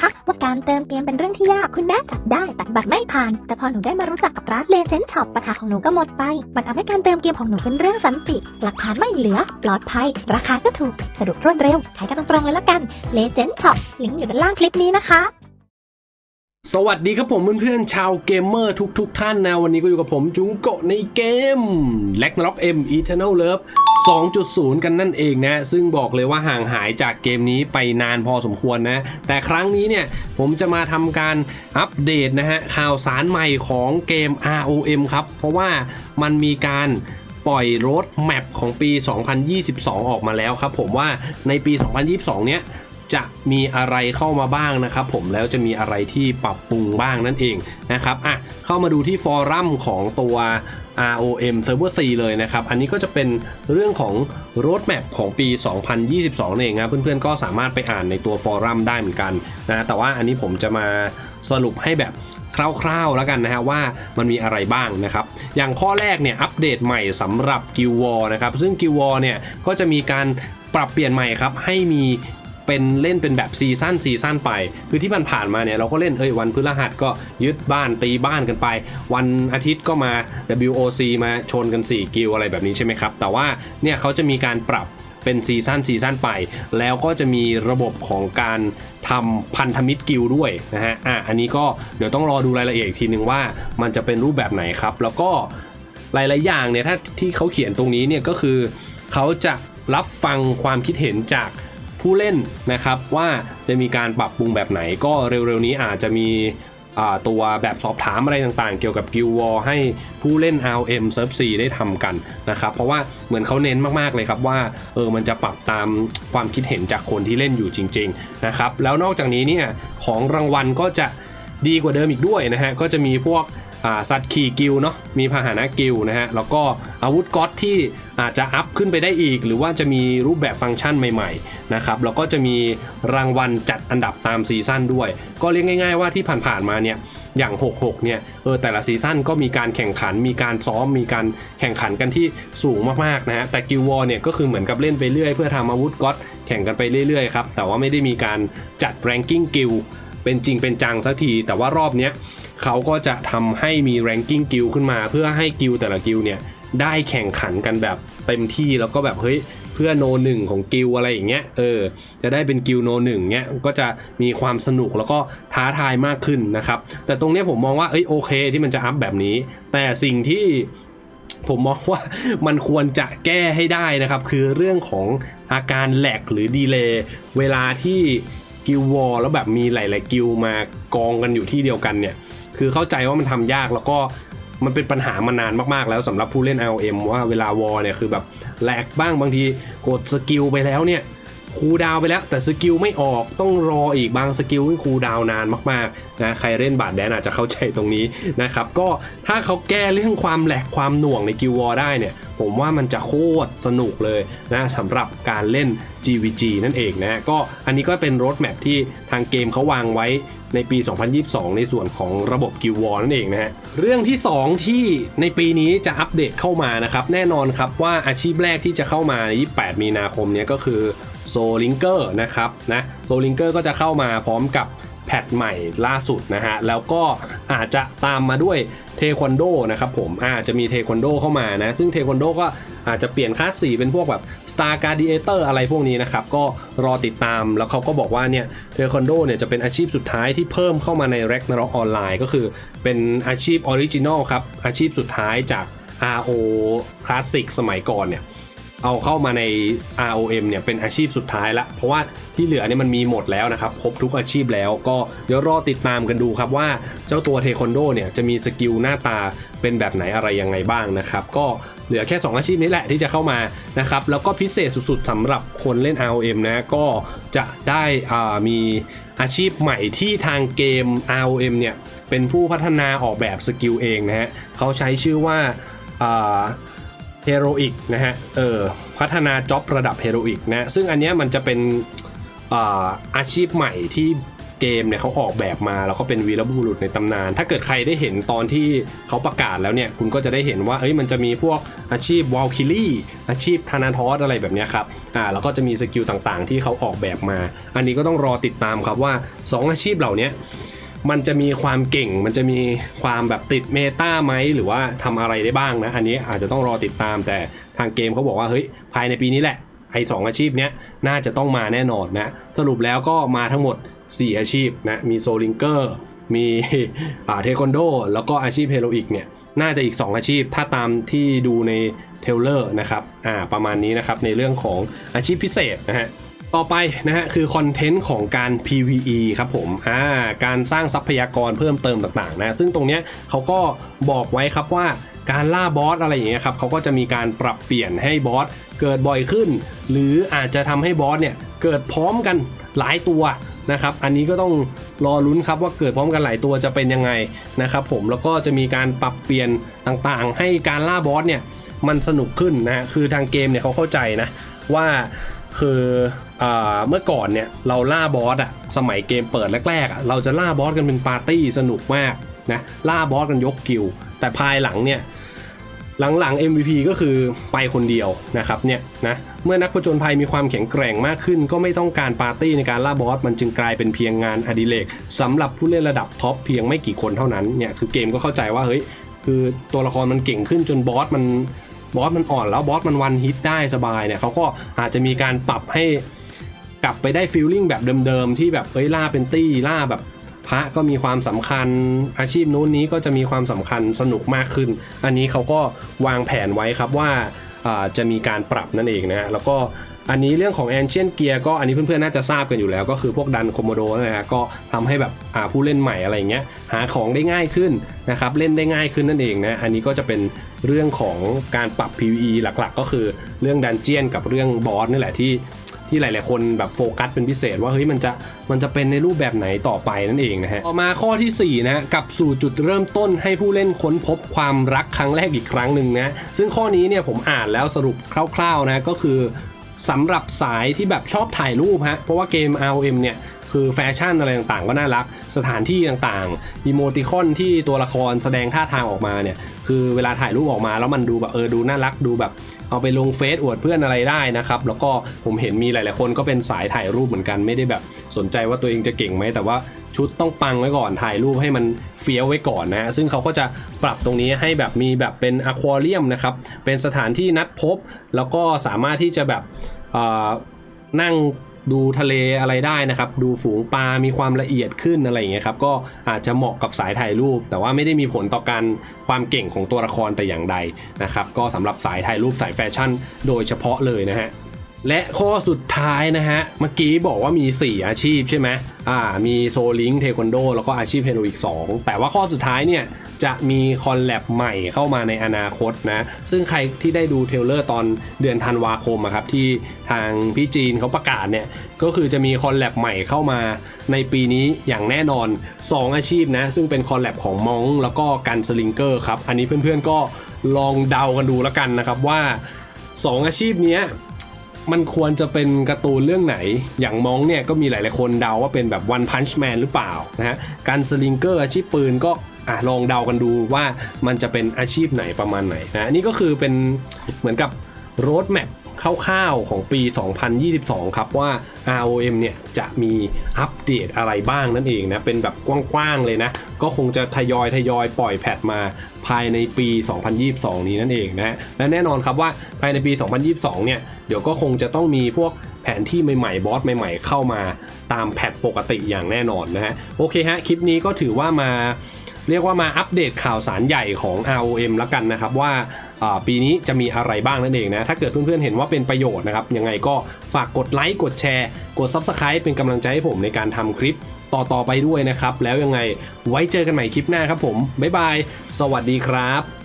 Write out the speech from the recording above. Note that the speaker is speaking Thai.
คะว่าการเติมเกมเป็นเรื่องที่ยากคุณแม่จับได้แต่บัตรไม่ผ่าน แต่พอหนูได้มารู้จักกับร้านเลเซนช็อปปัญหาของหนูก็หมดไป มันทำให้การเติมเกมของหนูเป็นเรื่องสันติ หลักฐานไม่เหลือ ปลอดภัย ราคาก็ถูก สะดวกรวดเร็วใช้กันตรงๆเลยละกันเลเซนช็อปลิงก์อยู่ด้านล่างคลิปนี้นะคะ สวัสดีครับผมเพื่อนๆชาวเกมเมอร์ทุกๆทท่านนะ วันนี้ก็อยู่กับผมจุงโกะในเกม l a g n a r o k M Eternal Love 2.0 กันนั่นเองนะ ซึ่งบอกเลยว่าห่างหายจากเกมนี้ไปนานพอสมควรนะ แต่ครั้งนี้เนี่ย ผมจะมาทำการอัปเดตนะฮะ ข่าวสารใหม่ของเกม ROM ครับ เพราะว่ามันมีการปล่อยรถแมปของปี 2022 ออกมาแล้วครับผมว่าในปี 2022 เนี้ย จะมีอะไรเข้ามาบ้างนะครับผมแล้วจะมีอะไรที่ปรับปรุงบ้างนั่นเองนะครับอะเข้ามาดูที่ฟอรัมของตัว ROM Server C เลยนะครับ อันนี้ก็จะเป็นเรื่องของ Roadmap ของปี 2022นั่นเองครับเพื่อนๆก็สามารถไปอ่านในตัวฟอรัมได้เหมือนกันนะแต่ว่าอันนี้ผมจะมาสรุปให้แบบคร่าวๆแล้วกันนะฮะว่ามันมีอะไรบ้างนะครับ อย่างข้อแรกเนี่ยอัปเดตใหม่สำหรับ Guild War นะครับซึ่ง Guild War เนี่ยก็จะมีการปรับเปลี่ยนใหม่ครับให้มี เป็นเล่นเป็นแบบซีซั่นซีซั่นไป คือที่มันผ่านมาเนี่ยเราก็เล่นเอ้ยวันพฤหัสก็ยึดบ้านตีบ้านกันไป วันอาทิตย์ก็มา WOC มาชนกัน 4 กิลอะไรแบบนี้ใช่ไหมครับ แต่ว่าเนี่ยเขาจะมีการปรับเป็นซีซั่นซีซั่นไป แล้วก็จะมีระบบของการทำพันธมิตรกิลด้วยนะฮะอะอันนี้ก็เดี๋ยวต้องรอดูรายละเอียดอีกทีนึงว่ามันจะเป็นรูปแบบไหนครับ แล้วก็หลาย ๆ อย่างเนี่ยถ้าที่เขาเขียนตรงนี้เนี่ยก็คือเขาจะรับฟังความคิดเห็นจาก ผู้เล่นนะครับว่าจะมีการปรับปรุงแบบไหนก็เร็วๆนี้อาจจะมีตัวแบบสอบถามอะไรต่างๆ เกี่ยวกับ Guild War ให้ผู้เล่น RM s e r v 4ได้ทำกันนะครับ เพราะว่าเหมือนเขาเน้นมากๆเลยครับว่าเออมันจะปรับตามความคิดเห็นจากคนที่เล่นอยู่จริง ๆ นะครับ แล้วนอกจากนี้เนี่ยของรางวัลก็จะดีกว่าเดิมอีกด้วยนะฮะ ก็จะมีพวก สัตว์ขี่กิลเนาะมีพาหนะกิลนะฮะแล้วก็อาวุธก๊อตที่อาจจะอัพขึ้นไปได้อีก หรือว่าจะมีรูปแบบฟังก์ชันใหม่ๆนะครับแล้วก็จะมีรางวัลจัดอันดับตามซีซั่นด้วย ก็เรียกง่าย ๆว่าที่ผ่านๆมาเนี่ยอย่าง 66 เนี่ย เออ แต่ละซีซั่นก็มีการแข่งขัน มีการซ้อม มีการแข่งขันกันที่สูงมากๆนะฮะ แต่กิลวอร์เนี่ย ก็คือเหมือนกับเล่นไปเรื่อย เพื่อทำอาวุธก๊อตแข่งกันไปเรื่อยๆครับ แต่ว่าไม่ได้มีการจัดแรงกิ้งกิลเป็นจริงเป็นจังสักที แต่ว่ารอบเนี้ย เขาก็จะทำให้มี ranking กิลขึ้นมา เพื่อให้กิลแต่ละกิลเนี่ยได้แข่งขันกันแบบเต็มที่แล้วก็แบบเฮ้ยเพื่อโนหนึ่งของกิลอะไรอย่างเงี้ยเออจะได้เป็นกิลโนหนึ่งเนี้ยก็จะมีความสนุกแล้วก็ท้าทายมากขึ้นนะครับ แต่ตรงเนี้ยผมมองว่าเอ้ยโอเคที่มันจะอัพแบบนี้ แต่สิ่งที่ผมมองว่ามันควรจะแก้ให้ได้นะครับ คือเรื่องของอาการแหลกหรือดีเลย์เวลาที่กิลวอลแล้วแบบมีหลาย ๆ กิลมากองกันอยู่ที่เดียวกันเนี่ย คือเข้าใจว่ามันทำยากแล้วก็มันเป็นปัญหามานานมากๆแล้วสำหรับผู้เล่น LM ว่าเวลาวอลเนี่ยคือแบบแหลกบ้างบางทีกดสกิลไปแล้วเนี่ยคูดาวไปแล้ว แต่สกิลไม่ออกต้องรออีกบางสกิลที่คูดาวน์นานมากๆนะใครเล่นบาดแดนอาจจะเข้าใจตรงนี้นะครับ ก็ถ้าเขาแก้เรื่องความแหลกความหน่วงในกิลวอลได้เนี่ย ผมว่ามันจะโคตรสนุกเลยนะสำหรับการเล่น GVG นั่นเองนะฮะก็อันนี้ก็เป็นรถแมพที่ทางเกมเขาวางไว้ในปี 2022 ในส่วนของระบบ g ิววอนั่นเองนะฮะเรื่องที่ 2 ที่ในปีนี้จะอัปเดตเข้ามานะครับ แน่นอนครับว่าอาชีพแรกที่จะเข้ามาใน 28 มีนาคมเนี้ยก็คือโซลิงเกอร์นะครับนะโซลิงเกอร์ก็จะเข้ามาพร้อมกับ แพทใหม่ล่าสุดนะฮะ แล้วก็อาจจะตามมาด้วยเทควันโดนะครับผมอาจจะมีเทควันโดเข้ามานะ ซึ่งเทควันโดก็อาจจะเปลี่ยนคลาสสีเป็นพวกแบบ Star Gladiator อะไรพวกนี้นะครับ ก็รอติดตามแล้วเขาก็บอกว่าเนี่ยเทควันโดเนี่ยจะเป็นอาชีพสุดท้ายที่เพิ่มเข้ามาใน Ragnarok ออนไลน์ ก็คือเป็นอาชีพออริจินอลครับ อาชีพสุดท้ายจาก RO Classic สมัยก่อนเนี่ย เอาเข้ามาใน ROM เนี่ยเป็นอาชีพสุดท้ายละ เพราะว่าที่เหลือเนี่ยมันมีหมดแล้วนะครับครบทุกอาชีพแล้วก็เดี๋ยวรอติดตามกันดูครับว่าเจ้าตัวเทควันโดเนี่ยจะมีสกิลหน้าตาเป็นแบบไหนอะไรยังไงบ้างนะครับ ก็เหลือแค่ 2 อาชีพนี้แหละที่จะเข้ามานะครับแล้วก็พิเศษสุดๆสำหรับคนเล่น ROM นะก็จะได้อ่ามีอาชีพใหม่ที่ทางเกม ROM เนี่ยเป็นผู้พัฒนาออกแบบสกิลเองนะฮะเขาใช้ชื่อว่า เฮโรอีกนะฮะ เออ พัฒนาจ็อบระดับเฮโรอีกนะ ซึ่งอันเนี้ยมันจะเป็นอาชีพใหม่ที่เกมเนี่ยเขาออกแบบมาแล้วก็เป็นวีรบุรุษในตำนาน ถ้าเกิดใครได้เห็นตอนที่เขาประกาศแล้วเนี่ย คุณก็จะได้เห็นว่า เอ้ย มันจะมีพวกอาชีพวอลคิลี่ อาชีพธนาทอสอะไรแบบเนี้ยครับ อ่า แล้วก็จะมีสกิลต่างๆ ที่เขาออกแบบมา อันนี้ก็ต้องรอติดตามครับว่า 2 อาชีพเหล่านี้ มันจะมีความเก่ง มันจะมีความแบบติดเมตาไหมหรือว่าทำอะไรได้บ้างนะ อันนี้อาจจะต้องรอติดตามแต่ทางเกมเขาบอกว่าเฮ้ยภายในปีนี้แหละไอ้สองอาชีพเนี้ยน่าจะต้องมาแน่นอนนะ สรุปแล้วก็มาทั้งหมด 4 อาชีพนะ มีโซลิงเกอร์ มีเทควันโด แล้วก็อาชีพเฮโรอีกเนี่ยน่าจะอีก 2 อาชีพถ้าตามที่ดูในเทลเลอร์นะครับอ่าประมาณนี้นะครับในเรื่องของอาชีพพิเศษนะฮะ ต่อไปนะฮะคือคอนเทนต์ของการ PVE ครับผมอ่าการสร้างทรัพยากรเพิ่มเติมต่างๆนะซึ่งตรงเนี้ยเขาก็บอกไว้ครับว่าการล่าบอสอะไรอย่างเงี้ยครับเขาก็จะมีการปรับเปลี่ยนให้บอสเกิดบ่อยขึ้น หรืออาจจะทำให้บอสเนี่ยเกิดพร้อมกันหลายตัวนะครับอันนี้ก็ต้องรอลุ้นครับว่าเกิดพร้อมกันหลายตัวจะเป็นยังไงนะครับผมแล้วก็จะมีการปรับเปลี่ยนต่างๆ ให้การล่าบอสเนี่ยมันสนุกขึ้นนะฮะคือทางเกมเนี่ยเขาเข้าใจนะว่า คืออเมื่อก่อนเนี่ยเราล่าบอสอะสมัยเกมเปิดแรกๆอะเราจะล่าบอสกันเป็นปาร์ตี้สนุกมากนะล่าบอสกันยกกิลแต่ภายหลังเนี่ยหลังๆ MVP ก็คือไปคนเดียวนะครับเนี่ยนะเมื่อนักผจญภัยมีความแข็งแกร่งมากขึ้น ก็ไม่ต้องการปาร์ตี้ในการล่าบอสมันจึงกลายเป็นเพียงงานอดิเรกสำหรับผู้เล่นระดับท็อปเพียงไม่กี่คนเท่านั้นเนี่ยคือเกมก็เข้าใจว่าเฮ้ยคือตัวละครมันเก่งขึ้นจนบอสมัน บอสมันอ่อนแล้วบอสมันวันฮิตได้สบายเนี่ยเขาก็อาจจะมีการปรับให้กลับไปได้ฟีลลิ่งแบบเดิมๆ ที่แบบเอ้ยล่าเป็นตี้ล่าแบบพระก็มีความสำคัญอาชีพนู้นนี้ก็จะมีความสำคัญสนุกมากขึ้น อันนี้เขาก็วางแผนไว้ครับว่าอ่าจะมีการปรับนั่นเองนะฮะแล้วก็ อันนี้เรื่องของ Ancient Gear ก็อันนี้เพื่อนๆน่าจะทราบกันอยู่แล้ว ก็คือพวกดันโคโมโดนะฮะก็ทำให้แบบอ่าผู้เล่นใหม่อะไรเงี้ยหาของได้ง่ายขึ้นนะครับเล่นได้ง่ายขึ้นนั่นเองนะอันนี้ก็จะเป็นเรื่องของการปรับ PVE หลักๆ ก็คือเรื่องดันเจียนกับเรื่องบอสนี่แหละที่ที่หลาย ๆ คนแบบโฟกัสเป็นพิเศษว่าเฮ้ยมันจะมันจะเป็นในรูปแบบไหนต่อไปนั่นเองนะฮะต่อมาข้อทีสี่4 นะฮะกลับสู่จุดเริ่มต้นให้ผู้เล่นค้นพบความรักครั้งแรกอีกครั้งหนึ่งนะซึ่งข้อนี้เนี่ยผมอ่านแล้วสรุปคร่าว ๆ นะก็คือ สำหรับสายที่แบบชอบถ่ายรูปฮะ เพราะว่าเกม ROM เนี่ยคือแฟชั่นอะไรต่างๆ ก็น่ารัก สถานที่ต่างๆอีโมติคอนที่ตัวละครแสดงท่าทางออกมาเนี่ย คือเวลาถ่ายรูปออกมาแล้วมันดูแบบเออดูน่ารักดูแบบเอาไปลงเฟซอวดเพื่อนอะไรได้นะครับ แล้วก็ผมเห็นมีหลายๆคนก็เป็นสายถ่ายรูปเหมือนกันไม่ได้แบบสนใจว่าตัวเองจะเก่งไหมแต่ว่า ชุดต้องปังไว้ก่อนถ่ายรูปให้มันเฟี้ยวไว้ก่อนนะฮะซึ่งเขาก็จะปรับตรงนี้ให้แบบมีแบบเป็นอควาเรียมนะครับเป็นสถานที่นัดพบ แล้วก็สามารถที่จะแบบนั่งดูทะเลอะไรได้นะครับ ดูฝูงปลา มีความละเอียดขึ้นอะไรอย่างเงี้ยครับ ก็อาจจะเหมาะกับสายถ่ายรูป แต่ว่าไม่ได้มีผลต่อการความเก่งของตัวละครแต่อย่างใดนะครับ ก็สำหรับสายถ่ายรูปสายแฟชั่น โดยเฉพาะเลยนะฮะ และข้อสุดท้ายนะฮะ เมื่อกี้บอกว่ามี 4 อาชีพใช่ไหมอ่า มีโซลิงเทควันโด แล้วก็อาชีพเฮโรอีก 2 แต่ว่าข้อสุดท้ายเนี่ย จะมีคอลแลบใหม่เข้ามาในอนาคตนะ ซึ่งใครที่ได้ดูเทเลอร์ตอนเดือนธันวาคมครับ ที่ทางพี่จีนเขาประกาศเนี่ย ก็คือจะมีคอลแลบใหม่เข้ามาในปีนี้อย่างแน่นอน 2 อาชีพนะ ซึ่งเป็นคอลแลบของมองแล้วก็กันสลิงเกอร์ครับ อันนี้เพื่อนๆก็ลองเดากันดูแล้วกันนะครับว่า 2 อาชีพนี้ มันควรจะเป็นการ์ตูนเรื่องไหน อย่างมองเนี่ยก็มีหลาย ๆ คนเดาว่าเป็นแบบ One Punch Man หรือเปล่านะฮะการสลิงเกอร์อาชีพปืนก็อะลองเดากันดูว่ามันจะเป็นอาชีพไหนประมาณไหนนะนนี่ก็คือเป็นเหมือนกับโรดแมพ คร่าวๆของปี 2022 ครับว่า ROM เนี่ยจะมีอัปเดตอะไรบ้างนั่นเองนะ เป็นแบบกว้างๆเลยนะ ก็คงจะทยอยทยอยปล่อยแพทมาภายในปี 2022 นี้นั่นเองนะและแน่นอนครับว่าภายในปี 2022 เนี่ยเดี๋ยวก็คงจะต้องมีพวกแผนที่ใหม่ๆ บอสใหม่ๆ เข้ามาตามแพทปกติอย่างแน่นอนนะฮะโอเคฮะคลิปนี้ก็ถือว่ามาเรียกว่ามาอัปเดตข่าวสารใหญ่ของ ROM แล้วกันนะครับว่า ปีนี้จะมีอะไรบ้างนั่นเองนะ ถ้าเกิดเพื่อนๆเห็นว่าเป็นประโยชน์นะครับ ยังไงก็ฝากกดไลค์ กดแชร์ กด Subscribe เป็นกำลังใจให้ผมในการทำคลิปต่อๆไปด้วยนะครับ แล้วยังไงไว้เจอกันใหม่คลิปหน้าครับผม บ๊ายบาย สวัสดีครับ